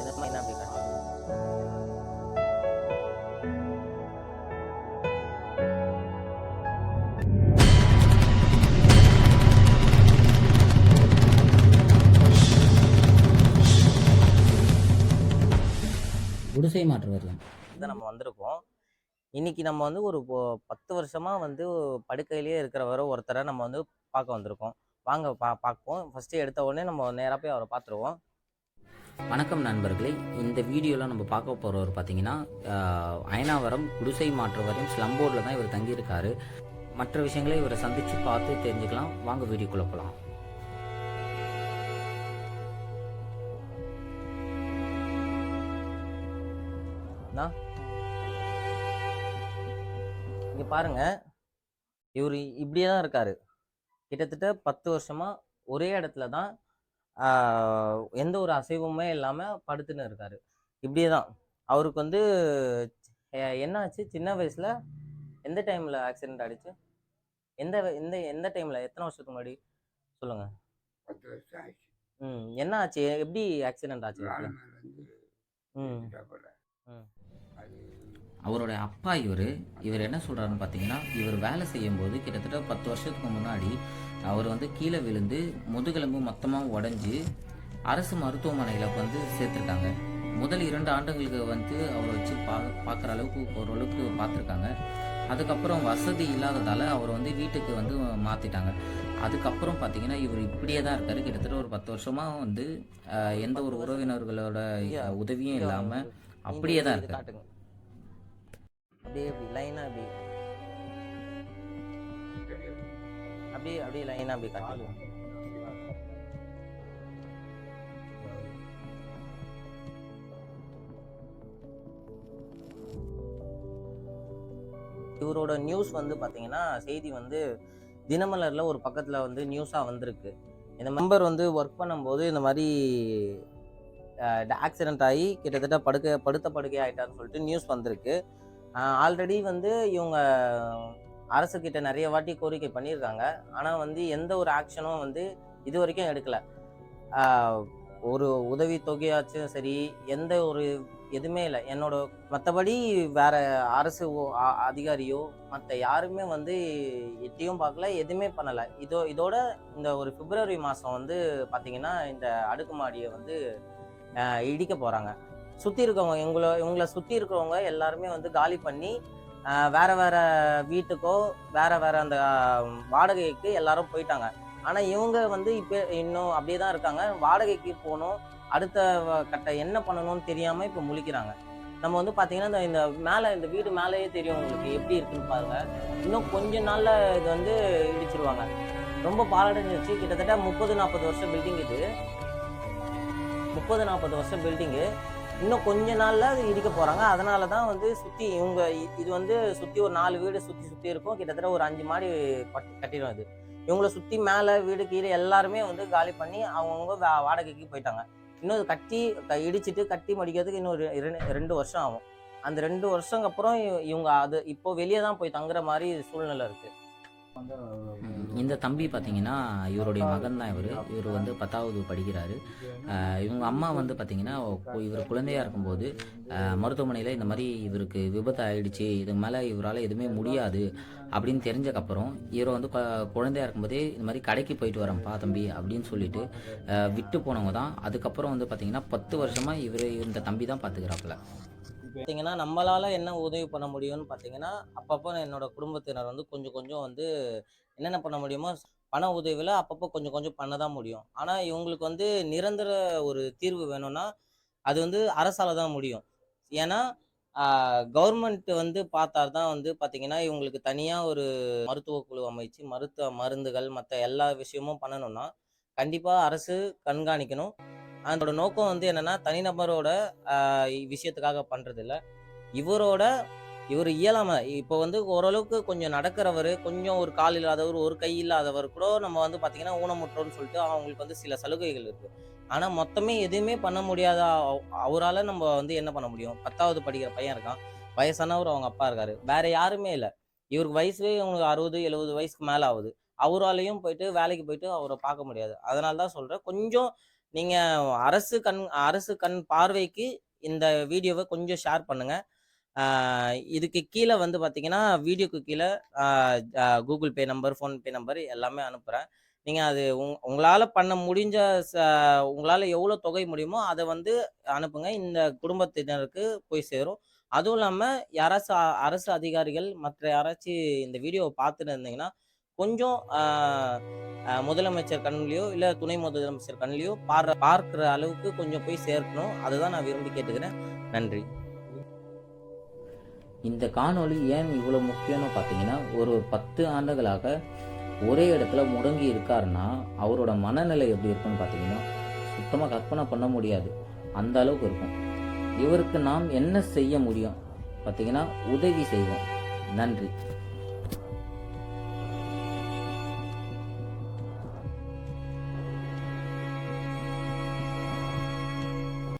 இந்த மாதிரி அப்படி காட்டு குடிசை மாற்று வாரியம் தான் நம்ம வந்திருக்கோம். இன்னைக்கு நம்ம வந்து ஒரு பத்து வருஷமா வந்து படுக்கையிலேயே இருக்கிறவரை ஒருத்தரை நம்ம வந்து பார்க்க வந்திருக்கோம். வாங்க பா பார்ப்போம். ஃபர்ஸ்ட் எடுத்த உடனே நம்ம நேராக போய் அவரை பார்த்துருவோம். வணக்கம் நண்பர்களே. இந்த வீடியோவில் நம்ம பார்க்க போகிறவர் பார்த்தீங்கன்னா அயனாவரம் குடிசை மாற்றவரையும் ஸ்லம்போர்டில் தான் இவர் தங்கியிருக்காரு. மற்ற விஷயங்களை இவரை சந்தித்து பார்த்து தெரிஞ்சுக்கலாம். வாங்க வீடியோக்குள்ளே போகலாம் இங்க பாருங்க. இவர் இப்படியே தான் இருக்காரு. கிட்டத்தட்ட பத்து வருஷமா ஒரே இடத்துல தான் எந்த ஒரு அசைவுமே இல்லாம படுத்துன்னு இருக்காரு. இப்படியே தான் அவருக்கு வந்து அஹ், என்ன ஆச்சு சின்ன வயசுல எந்த டைம்ல ஆக்சிடென்ட் ஆயிடுச்சு? எந்த எந்த எந்த டைம்ல எத்தனை வருஷத்துக்கு முன்னாடி? சொல்லுங்க. பத்து வருஷம் ஆச்சு ம் என்ன ஆச்சு? எப்படி ஆக்சிடென்ட் ஆச்சு ம். அவரோட அப்பா இவர். இவர் என்ன சொல்கிறாருன்னு பார்த்தீங்கன்னா இவர் வேலை செய்யும்போது கிட்டத்தட்ட பத்து வருஷத்துக்கு முன்னாடி அவர் வந்து கீழே விழுந்து முதுகெலும்பு மொத்தமாக உடஞ்சி அரசு மருத்துவமனையில் வந்து சேர்த்துருக்காங்க. முதல் இரண்டு ஆண்டுகளுக்கு வந்து அவரை வச்சு பா பார்க்குற அளவுக்கு ஓரளவுக்கு பார்த்துருக்காங்க அதுக்கப்புறம் வசதி இல்லாததால் அவர் வந்து வீட்டுக்கு வந்து மாற்றிட்டாங்க அதுக்கப்புறம் பார்த்தீங்கன்னா இவர் இப்படியே தான் இருக்காரு. கிட்டத்தட்ட ஒரு பத்து வருஷமாக வந்து எந்த ஒரு உறவினர்களோட உதவியும் இல்லாமல். அப்படியே தான் இருக்காரு. அப்படியே இப்படி லைனாக இப்படி. அப்படியே அப்படியே லைனாக அப்படி காட்டுங்க இவரோட நியூஸ் வந்து பாத்தீங்கன்னா செய்தி வந்து தினமலர்ல ஒரு பக்கத்துல வந்து நியூஸாக வந்திருக்கு. இந்த மெம்பர் வந்து ஒர்க் பண்ணும்போது இந்த மாதிரி ஆக்சிடென்ட் ஆகி கிட்டத்தட்ட படுக்க படுத்த படுக்கை ஆகிட்டான்னு சொல்லிட்டு நியூஸ் வந்திருக்கு. ஆல்ரெடி வந்து இவங்க அரசு கிட்ட நிறைய வாட்டி கோரிக்கை பண்ணியிருக்காங்க. ஆனால் வந்து எந்த ஒரு ஆக்ஷனும் வந்து இது வரைக்கும் எடுக்கலை. ஒரு உதவி தொகையாச்சும் சரி எந்த ஒரு எதுவுமே இல்லை. என்னோட மற்றபடி வேற அரசு ஓ- அ- அதிகாரியோ மற்ற யாருமே வந்து எட்டியும் பார்க்கல எதுவுமே பண்ணலை. இதோ இதோட இந்த ஒரு பிப்ரவரி மாதம் வந்து பார்த்தீங்கன்னா இந்த அடுக்குமாடியை வந்து இடிக்க போகிறாங்க சுற்றி இருக்கவங்க எங்களை இவங்களை சுற்றி இருக்கிறவங்க எல்லாருமே வந்து காலி பண்ணி வேற வேற வீட்டுக்கோ வேற வேற அந்த வாடகைக்கு எல்லாரும் போயிட்டாங்க. ஆனால் இவங்க வந்து இப்போ இன்னும் அப்படியே தான் இருக்காங்க. வாடகைக்கு போகணும் அடுத்த கட்ட என்ன பண்ணணும்னு தெரியாமல் இப்போ முழிக்கிறாங்க. நம்ம வந்து பார்த்தீங்கன்னா இந்த- இந்த மேலே இந்த வீடு மேலேயே தெரியும் உங்களுக்கு எப்படி இருக்குன்னு பாருங்க. இன்னும் கொஞ்ச நாளில் இது வந்து இடிச்சிருவாங்க. ரொம்ப பாலடைஞ்சிருச்சு கிட்டத்தட்ட முப்பது நாற்பது வருஷம் பில்டிங் இது. முப்பது நாற்பது வருஷம் பில்டிங்கு இன்னும் கொஞ்ச நாள்ல அது இடிக்க போறாங்க. அதனால தான் வந்து சுத்தி இவங்க இது வந்து சுத்தி ஒரு நாலு வீடு சுத்தி சுத்தி இருக்கும். கிட்டத்தட்ட ஒரு அஞ்சு மாடி கட்- கட்டிடம் இது இவங்களை சுத்தி மேல வீடு கீழே எல்லாருமே வந்து காலி பண்ணி அவங்கவுங்க வா- வாடகைக்கு போயிட்டாங்க. இன்னும் கட்டி க- இடிச்சிட்டு கட்டி முடிக்கிறதுக்கு இன்னும் ஒரு ரெண்டு- ரெண்டு வருஷம் ஆகும். அந்த ரெண்டு வருஷங்க அப்புறம் இவங்க அது இப்போ வெளியே தான் போய் தங்குற மாதிரி சூழ்நிலை இருக்கு. இந்த தம்பி பார்த்தீங்கன்னா இவருடைய மகன் தான் இவர். இவர் வந்து பத்தாவது படிக்கிறாரு. இவங்க அம்மா வந்து பார்த்தீங்கன்னா இவர் குழந்தையா இருக்கும்போது மருத்துவமனையில் இந்த மாதிரி இவருக்கு விபத்து ஆயிடுச்சு இதுக்கு மேலே இவரால் எதுவுமே முடியாது அப்படின்னு தெரிஞ்சக்கப்புறம் இவர் வந்து கு- குழந்தையா இருக்கும்போதே இந்த மாதிரி கடைக்கு போயிட்டு வரேன்ப்பா தம்பி அப்படின்னு சொல்லிட்டு விட்டு போனவங்க தான். அதுக்கப்புறம் வந்து பார்த்தீங்கன்னா பத்து வருஷமாக இவர் இந்த தம்பி தான் பார்த்துக்கிறாப்புல. பார்த்தீங்கன்னா நம்மளால என்ன உதவி பண்ண முடியும்னு பார்த்தீங்கன்னா அப்பப்போ என்னோட குடும்பத்தினர் வந்து கொஞ்சம் கொஞ்சம் வந்து என்னென்ன பண்ண முடியுமோ பண உதவியில் அப்பப்போ கொஞ்சம் கொஞ்சம் பண்ண தான் முடியும். ஆனால் இவங்களுக்கு வந்து நிரந்தர ஒரு தீர்வு வேணும்னா அது வந்து அரசால தான் முடியும். ஏன்னா கவர்மெண்ட் வந்து பார்த்தா தான் வந்து பார்த்தீங்கன்னா இவங்களுக்கு தனியாக ஒரு மருத்துவ குழு அமைச்சு மருத்துவ மருந்துகள் மற்ற எல்லா விஷயமும் பண்ணணும்னா கண்டிப்பாக அரசு கண்காணிக்கணும். அதோட நோக்கம் வந்து என்னன்னா தனிநபரோட விஷயத்துக்காக பண்றது இல்ல இவரோட இவர் இயலாம இப்போ வந்து ஓரளவுக்கு கொஞ்சம் நடக்கிறவர் கொஞ்சம் ஒரு கால் இல்லாதவர் ஒரு கை இல்லாதவர் கூட நம்ம வந்து பாத்தீங்கன்னா ஊனமுற்றோன்னு சொல்லிட்டு அவங்களுக்கு வந்து சில சலுகைகள் இருக்கு. ஆனா மொத்தமே எதுவுமே பண்ண முடியாத அவ- அவரால நம்ம வந்து என்ன பண்ண முடியும்? பத்தாவது படிக்கிற பையன் இருக்கான். வயசானவர் அவங்க அப்பா இருக்காரு. வேற யாருமே இல்லை. இவருக்கு வயசுவே இவங்களுக்கு அறுபது எழுபது வயசுக்கு மேல ஆகுது அவராலையும் போயிட்டு வேலைக்கு போயிட்டு அவரை பார்க்க முடியாது. அதனால தான் சொல்றேன். கொஞ்சம் நீங்கள் அரசு கண் அரசு கண் பார்வைக்கு இந்த வீடியோவை கொஞ்சம் ஷேர் பண்ணுங்கள் இதுக்கு கீழே வந்து பார்த்தீங்கன்னா வீடியோக்கு கீழே Google Pay number PhonePe number எல்லாமே அனுப்புகிறேன் நீங்கள் அது உங் உங்களால் பண்ண முடிஞ்ச ச உங்களால் எவ்வளோ தொகை முடியுமோ அதை வந்து அனுப்புங்க. இந்த குடும்பத்தினருக்கு போய் சேரும். அதுவும் இல்லாமல் யாராச்சும் அரசு அதிகாரிகள் மற்ற யாராச்சும் இந்த வீடியோவை பார்த்துட்டு இருந்தீங்கன்னா கொஞ்சம் முதலமைச்சர் கண்ணிலையோ இல்லை துணை முதலமைச்சர் கண்ணிலையோ பார் பார்க்குற அளவுக்கு கொஞ்சம் போய் சேர்க்கணும் அதுதான் நான் விரும்பி கேட்டுக்கிறேன். நன்றி. இந்த காணொளி ஏன் இவ்வளோ முக்கியம்னு பார்த்தீங்கன்னா ஒரு பத்து ஆண்டுகளாக ஒரே இடத்துல முடங்கி இருக்காருன்னா அவரோட மனநிலை எப்படி இருக்குன்னு பார்த்தீங்கன்னா சுத்தமாக கற்பனை பண்ண முடியாது. அந்த அளவுக்கு இருக்கும். இவருக்கு நாம் என்ன செய்ய முடியும்? பார்த்தீங்கன்னா உதவி செய்வோம். நன்றி.